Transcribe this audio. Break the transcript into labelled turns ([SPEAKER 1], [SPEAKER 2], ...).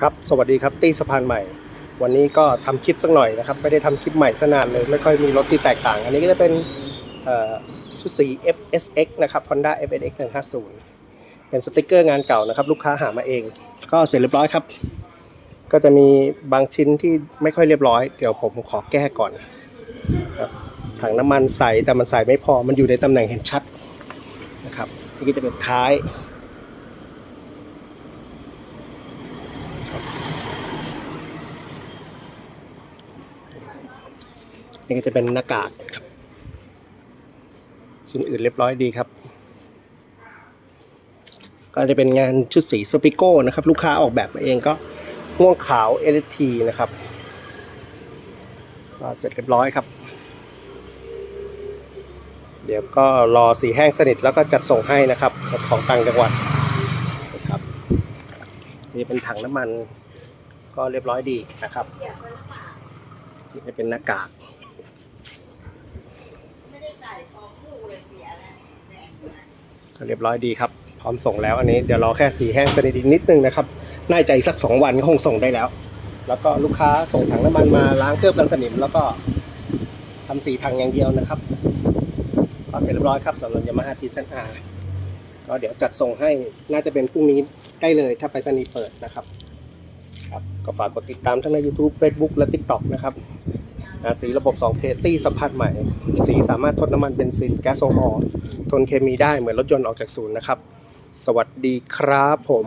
[SPEAKER 1] ครับ สวัสดีครับ ตี้สะพานใหม่ วันนี้ก็ทำคลิปสักหน่อยนะครับ ไม่ได้ทำคลิปใหม่สนานเลย ไม่ค่อยมีรถที่แตกต่าง อันนี้ก็จะเป็นชุดสี FSX นะครับ Honda FSX 150 เป็นสติกเกอร์งานเก่านะครับ ลูกค้าหามาเอง ก็เสร็จเรียบร้อยครับ ก็จะมีบางชิ้นที่ไม่ค่อยเรียบร้อย เดี๋ยวผมขอแก้ก่อนครับถังน้ำมันใสแต่มันใสไม่พอ มันอยู่ในตำแหน่งเห็นชัดนะครับ นี่ก็จะเป็นท้าย นี่ก็จะเป็นหน้ากากครับ ชิ้นอื่นเรียบร้อยดีครับ ก็จะเป็นงานชุดสีสปิโก้นะครับ ลูกค้าออกแบบมาเองก็ม่วงขาว LT นะครับเสร็จเรียบร้อยครับ เดี๋ยวก็รอสีแห้งสนิทแล้วก็จัดส่งให้นะครับ ของต่างจังหวัดนะครับนี่เป็นถังน้ำมันก็เรียบร้อยดีนะครับนี่เป็นหน้ากาก ก็เรียบร้อยดีครับ พร้อมส่งแล้วอันนี้เดี๋ยวรอแค่สีแห้งสนิทอีกนิดนึงนะครับ น่าจะอีกสักสองวันก็คงส่งได้แล้ว แล้วก็ลูกค้าส่งถังน้ำมันมาล้างเคลือบกันสนิม แล้วก็ทำสีถังอย่างเดียวนะครับก็เสร็จเรียบร้อยครับสำหรับยามาฮ่าทีเซนอาก็เดี๋ยวจัดส่งให้น่าจะเป็นพรุ่งนี้ได้เลยถ้าไปสนีเปิดนะครับครับ ก็ฝากกดติดตามทั้งใน YouTube Facebook และ TikTok นะครับ สีระบบ2 k ตี้สัมผัสใหม่ สีสามารถทดน้ำมันเบนซินแก๊สโซฮอล์ทนเคมีได้เหมือนรถยนต์ออกจากศูนย์นะครับ สวัสดีครับผม